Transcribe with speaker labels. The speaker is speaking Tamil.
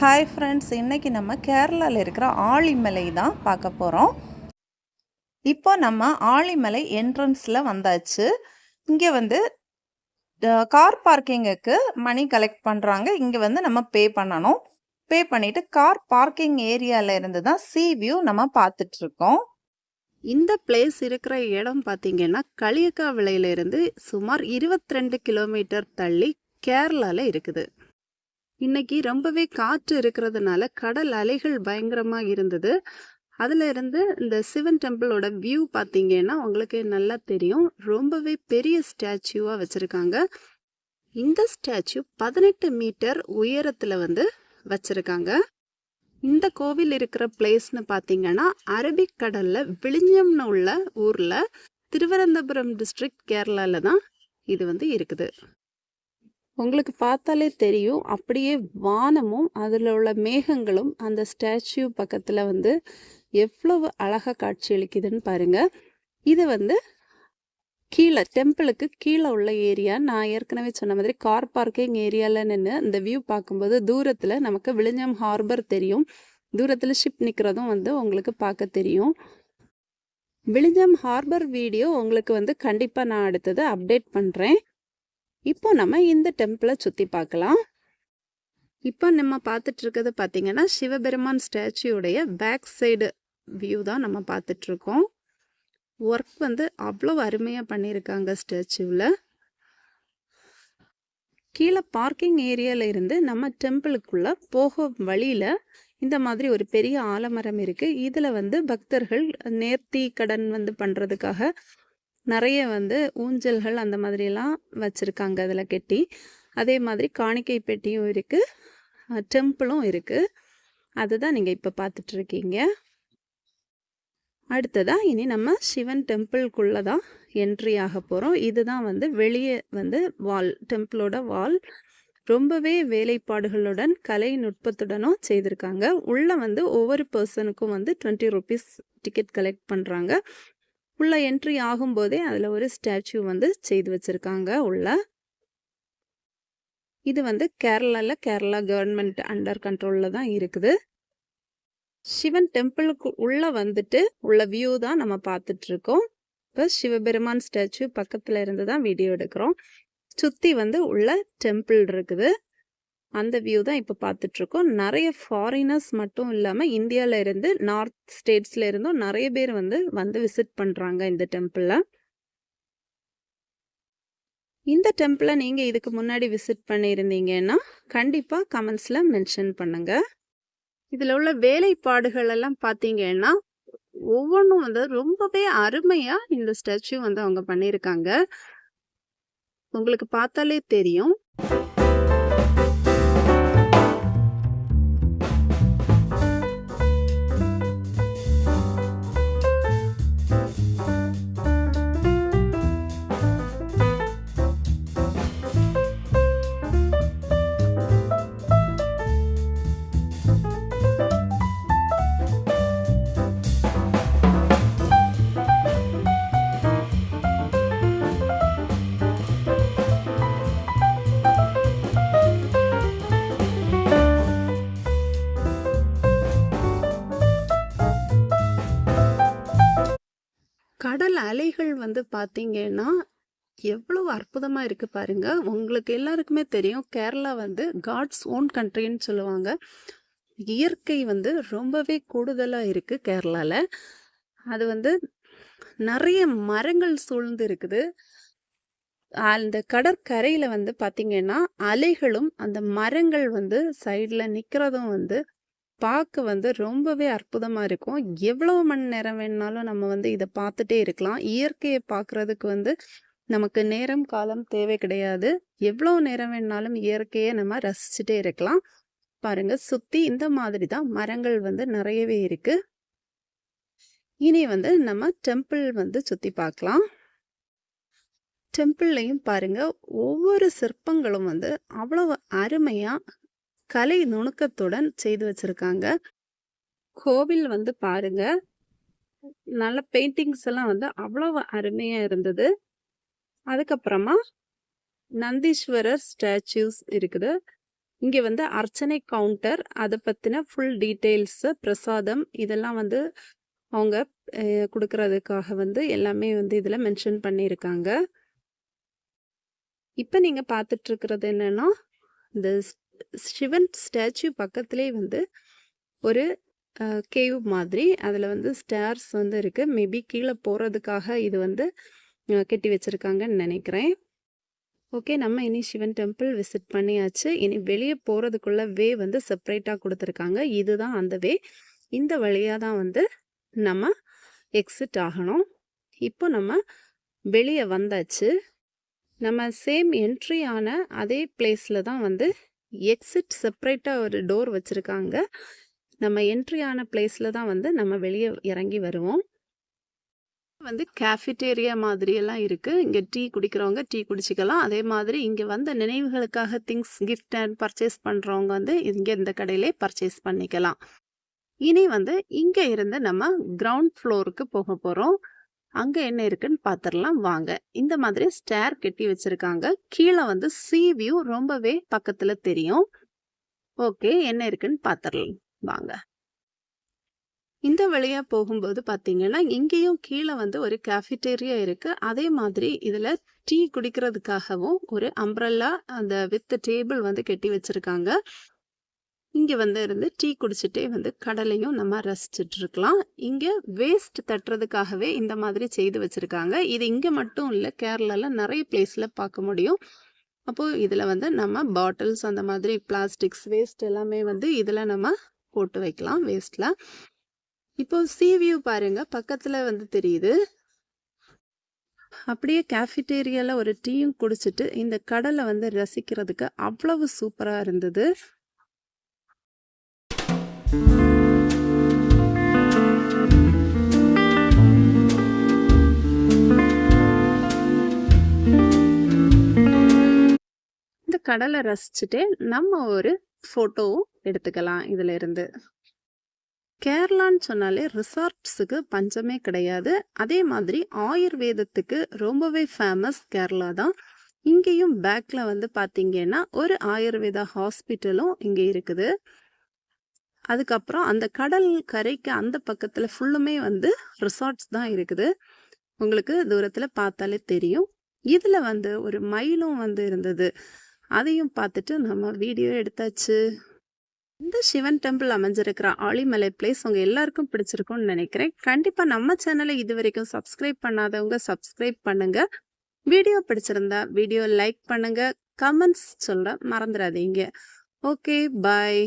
Speaker 1: ஹாய் ஃப்ரெண்ட்ஸ் இன்றைக்கி நம்ம கேரளாவில் இருக்கிற ஆழிமலை தான் பார்க்க போகிறோம் இப்போ நம்ம ஆழிமலை என்ட்ரன்ஸில் வந்தாச்சு. இங்கே வந்து கார் பார்க்கிங்குக்கு மணி கலெக்ட் பண்ணுறாங்க இங்கே வந்து நம்ம பே பண்ணணும். பே பண்ணிவிட்டு கார் பார்க்கிங் ஏரியாவில் இருந்து தான் சி வியூ நம்ம பார்த்துட்ருக்கோம்
Speaker 2: இந்த பிளேஸ் இருக்கிற இடம் பார்த்தீங்கன்னா களியக்காவிளையில இருந்து சுமார் 22 கிலோமீட்டர் தள்ளி கேரளாவில் இருக்குது. இன்னைக்கு ரொம்பவே காற்று இருக்கிறதுனால கடல் அலைகள் பயங்கரமாக இருந்தது. அதில் இருந்து இந்த சிவன் டெம்பிளோட வியூ பார்த்தீங்கன்னா உங்களுக்கு நல்லா தெரியும். ரொம்பவே பெரிய ஸ்டாச்சுவாக வச்சுருக்காங்க. இந்த ஸ்டாச்சு பதினெட்டு மீட்டர் உயரத்தில் வந்து வச்சுருக்காங்க. இந்த கோவில் இருக்கிற பிளேஸ்னு பார்த்தீங்கன்னா அரபிக் கடலில் விழிஞ்சம்னு உள்ள ஊரில் திருவனந்தபுரம் டிஸ்ட்ரிக்ட் கேரளாவில் தான் இது வந்து இருக்குது. உங்களுக்கு பார்த்தாலே தெரியும். அப்படியே வானமும் அதில் உள்ள மேகங்களும் அந்த ஸ்டாச்சு பக்கத்தில் வந்து எவ்வளவு அழகாக காட்சியளிக்குதுன்னு பாருங்கள் இது வந்து கீழே டெம்பிளுக்கு கீழே உள்ள ஏரியா. நான் ஏற்கனவே சொன்ன மாதிரி கார் பார்க்கிங் ஏரியாவில் நின்று இந்த வியூ பார்க்கும்போது தூரத்தில் நமக்கு விழிஞ்சம் ஹார்பர் தெரியும். தூரத்தில் ஷிப் நிற்கிறதும் வந்து உங்களுக்கு பார்க்க தெரியும். விழிஞ்சம் ஹார்பர் வீடியோ உங்களுக்கு வந்து கண்டிப்பாக நான் அடுத்தது அப்டேட் பண்ணுறேன் இப்போ நம்ம இந்த டெம்பிளை சுற்றி பார்க்கலாம். இப்போ நம்ம பார்த்துட்டு இருக்கிறது பார்த்தீங்கன்னா சிவபெருமான் ஸ்டாச்சுடைய பேக் சைடு வியூ தான் நம்ம பார்த்துட்ருக்கோம் ஒர்க் வந்து அவ்வளோ அருமையாக பண்ணியிருக்காங்க ஸ்டாச்சுவில். கீழே பார்க்கிங் ஏரியாவில் இருந்து நம்ம டெம்பிளுக்குள்ளே போக வழியில் இந்த மாதிரி ஒரு பெரிய ஆலமரம் இருக்குது இதில் வந்து பக்தர்கள் நேர்த்தி கடன் வந்து பண்ணுறதுக்காக நிறைய வந்து ஊஞ்சல்கள் அந்த மாதிரிலாம் வச்சுருக்காங்க அதில் கெட்டி. அதே மாதிரி காணிக்கை பெட்டியும் இருக்குது டெம்பிளும் இருக்குது அதுதான் நீங்கள் இப்போ பார்த்துட்ருக்கீங்க அடுத்ததாக இனி நம்ம சிவன் டெம்பிள்குள்ளே தான் என்ட்ரி ஆக போகிறோம் இதுதான் வந்து வெளியே வந்து வால் டெம்பிளோட வால். ரொம்பவே வேலைப்பாடுகளுடன் கலை நுட்பத்துடனும் செய்திருக்காங்க. உள்ளே வந்து ஒவ்வொரு பர்சனுக்கும் வந்து டுவெண்ட்டி ருபீஸ் டிக்கெட் கலெக்ட் பண்ணுறாங்க உள்ள என்ட்ரி ஆகும்போதே அதில் ஒரு ஸ்டாச்சு வந்து செய்து வச்சிருக்காங்க உள்ள. இது வந்து கேரளாவில் கேரளா கவர்மெண்ட் அண்டர் கண்ட்ரோலில் தான் இருக்குது. சிவன் டெம்பிளுக்கு உள்ளே வந்துட்டு உள்ள வியூ தான் நம்ம பார்த்துட்ருக்கோம் இப்போ சிவபெருமான் ஸ்டாச்சு பக்கத்துல இருந்து தான் வீடியோ எடுக்கிறோம். சுத்தி வந்து உள்ள டெம்பிள் இருக்குது. அந்த வியூ தான் இப்போ பார்த்துட்ருக்கோம். நிறைய ஃபாரினர்ஸ் மட்டும் இல்லாமல் இந்தியாவில் இருந்து நார்த் ஸ்டேட்ஸில் இருந்தும் நிறைய பேர் வந்து வந்து விசிட் பண்ணுறாங்க இந்த டெம்பிளில் இந்த டெம்பிளை நீங்கள் இதுக்கு முன்னாடி விசிட் பண்ணியிருந்தீங்கன்னா கண்டிப்பாக கமெண்ட்ஸில் மென்ஷன் பண்ணுங்கள் இதில் உள்ள வேலைப்பாடுகள் எல்லாம் பார்த்தீங்கன்னா ஒவ்வொன்றும் வந்து ரொம்பவே அருமையாக இந்த ஸ்டாச்சு வந்து அவங்க பண்ணியிருக்காங்க. உங்களுக்கு பார்த்தாலே தெரியும். கடல் அலைகள் வந்து பார்த்தீங்கன்னா எவ்வளவு அற்புதமாக இருக்கு பாருங்க. உங்களுக்கு எல்லாருக்குமே தெரியும் கேரளா வந்து காட்ஸ் ஓன் கண்ட்ரின்னு சொல்லுவாங்க. இயற்கை வந்து ரொம்பவே கூடுதலாக இருக்கு கேரளாவில் அது வந்து நிறைய மரங்கள் சூழ்ந்து இருக்குது. அந்த கடற்கரையில் வந்து பார்த்திங்கன்னா அலைகளும் அந்த மரங்கள் வந்து சைடில் நிற்கிறதும் வந்து பார்க்க வந்து ரொம்பவே அற்புதமா இருக்கும். எவ்வளவு மணி நேரம் வேணுனாலும் நம்ம வந்து இதை பார்த்துட்டே இருக்கலாம். இயற்கையை பார்க்குறதுக்கு வந்து நமக்கு நேரம் காலம் தேவை கிடையாது. எவ்வளவு நேரம் வேணுனாலும் இயற்கையை நம்ம ரசிச்சுட்டே இருக்கலாம். பாருங்க சுத்தி இந்த மாதிரி தான் மரங்கள் வந்து நிறையவே இருக்கு. இனி வந்து நம்ம டெம்பிள் வந்து சுத்தி பார்க்கலாம். டெம்பிள்லையும் பாருங்க ஒவ்வொரு சிற்பங்களும் வந்து அவ்வளவு அருமையா கலை நுணுக்கத்துடன் செய்து வச்சிருக்காங்க. கோவில் வந்து பாருங்க. நல்ல பெயிண்டிங்ஸ் எல்லாம் வந்து அவ்வளவு அருமையா இருந்தது. அதுக்கப்புறமா நந்தீஸ்வரர் ஸ்டாச்சூஸ் இருக்குது. இங்கே வந்து அர்ச்சனை கவுண்டர் அதை பற்றின ஃபுல் டீட்டெயில்ஸு பிரசாதம் இதெல்லாம் வந்து அவங்க கொடுக்கறதுக்காக வந்து எல்லாமே வந்து இதில் மென்ஷன் பண்ணியிருக்காங்க இப்போ நீங்கள் பார்த்துட்டு இருக்கிறது என்னன்னா இந்த சிவன் ஸ்டாச்சு பக்கத்துலேயே வந்து ஒரு கேவ் மாதிரி. அதில் வந்து ஸ்டார்ஸ் வந்து இருக்குது மேபி கீழே போகிறதுக்காக இது வந்து கெட்டி கட்டி வச்சுருக்காங்கன்னு நினைக்கிறேன். ஓகே நம்ம இனி சிவன் டெம்பிள் விசிட் பண்ணியாச்சு. இனி வெளியே போகிறதுக்குள்ள வே வந்து செப்பரேட்டாக கொடுத்துருக்காங்க. இதுதான் அந்த வே. இந்த வழியாக தான் வந்து நம்ம எக்ஸிட் ஆகணும். இப்போ நம்ம வெளியே வந்தாச்சு. நம்ம சேம் என்ட்ரி ஆன அதே பிளேஸில் தான் வந்து எக்ஸிட் செப்பரேட்டாக ஒரு டோர் வச்சுருக்காங்க. நம்ம என்ட்ரி ஆன பிளேஸில் தான் வந்து நம்ம வெளியே இறங்கி வருவோம். வந்து கேஃபிட்டேரியா மாதிரியெல்லாம் இருக்குது இங்கே டீ குடிக்கிறவங்க டீ குடிச்சிக்கலாம். அதே மாதிரி இங்கே வந்த நினைவுகளுக்காக திங்ஸ் கிஃப்ட் அண்ட் பர்ச்சேஸ் பண்ணுறவங்க வந்து இங்கே இந்த கடையிலே பர்ச்சேஸ் பண்ணிக்கலாம். இனி வந்து இங்கே இருந்து நம்ம கிரவுண்ட் ஃப்ளோருக்கு போக போகிறோம் அங்கே என்ன இருக்குன்னு பார்த்துடலாம் வாங்க. இந்த மாதிரி ஸ்டேர் கட்டி வச்சுருக்காங்க. கீழே வந்து சீ வியூ ரொம்பவே பக்கத்தில் தெரியும். ஓகே என்ன இருக்குன்னு பார்த்துடலாம் வாங்க. இந்த வழியா போகும்போது பார்த்தீங்கன்னா இங்கேயும் கீழே வந்து ஒரு கேஃபிட்டேரியா இருக்கு. அதே மாதிரி இதுல டீ குடிக்கிறதுக்காகவும் ஒரு அம்ப்ரல்லா அந்த வித் டேபிள் வந்து கட்டி வச்சிருக்காங்க. இங்கே வந்து இருந்து டீ குடிச்சிட்டே வந்து கடலையும் நம்ம ரசிச்சுட்டு இருக்கலாம் இங்கே வேஸ்ட் தட்டுறதுக்காகவே இந்த மாதிரி செய்து வச்சுருக்காங்க. இது இங்கே மட்டும் இல்லை கேரளால நிறைய பிளேஸில் பார்க்க முடியும். அப்போது இதில் வந்து நம்ம பாட்டில்ஸ் அந்த மாதிரி பிளாஸ்டிக்ஸ் வேஸ்ட் எல்லாமே வந்து இதில் நம்ம போட்டு வைக்கலாம் வேஸ்ட்டில் இப்போ சிவியூ வியூ பக்கத்தில் வந்து தெரியுது. அப்படியே கேஃபிட்டேரியாவில் ஒரு டீயும் குடிச்சிட்டு இந்த கடலை வந்து ரசிக்கிறதுக்கு அவ்வளவு சூப்பராக இருந்தது. இந்த கடலை ரசிச்சுட்டு நம்ம ஒரு ஃபோட்டோவும் எடுத்துக்கலாம் இதுல இருந்து கேரளான்னு சொன்னாலே ரிசார்ட்ஸுக்கு பஞ்சமே கிடையாது. அதே மாதிரி ஆயுர்வேதத்துக்கு ரொம்பவே ஃபேமஸ் கேரளா தான். இங்கேயும் பேக்ல வந்து பார்த்தீங்கன்னா ஒரு ஆயுர்வேதா ஹாஸ்பிட்டலும் இங்கே இருக்குது. அதுக்கப்புறம் அந்த கடல் கரைக்கு அந்த பக்கத்தில் ஃபுல்லுமே வந்து ரிசார்ட்ஸ் தான் இருக்குது. உங்களுக்கு தூரத்தில் பார்த்தாலே தெரியும். இதில் வந்து ஒரு மயிலும் வந்து இருந்தது. அதையும் பார்த்துட்டு நம்ம வீடியோ எடுத்தாச்சு. இந்த சிவன் டெம்பிள் அமைஞ்சிருக்கிற ஆலிமலை பிளேஸ் உங்கள் எல்லாருக்கும் பிடிச்சிருக்கும்னு நினைக்கிறேன். கண்டிப்பாக நம்ம சேனலை இது வரைக்கும் சப்ஸ்கிரைப் பண்ணாதவங்க சப்ஸ்கிரைப் பண்ணுங்கள் வீடியோ பிடிச்சிருந்தா வீடியோ லைக் பண்ணுங்கள் கமெண்ட்ஸ் சொல்ல மறந்துடாதீங்க. Okay bye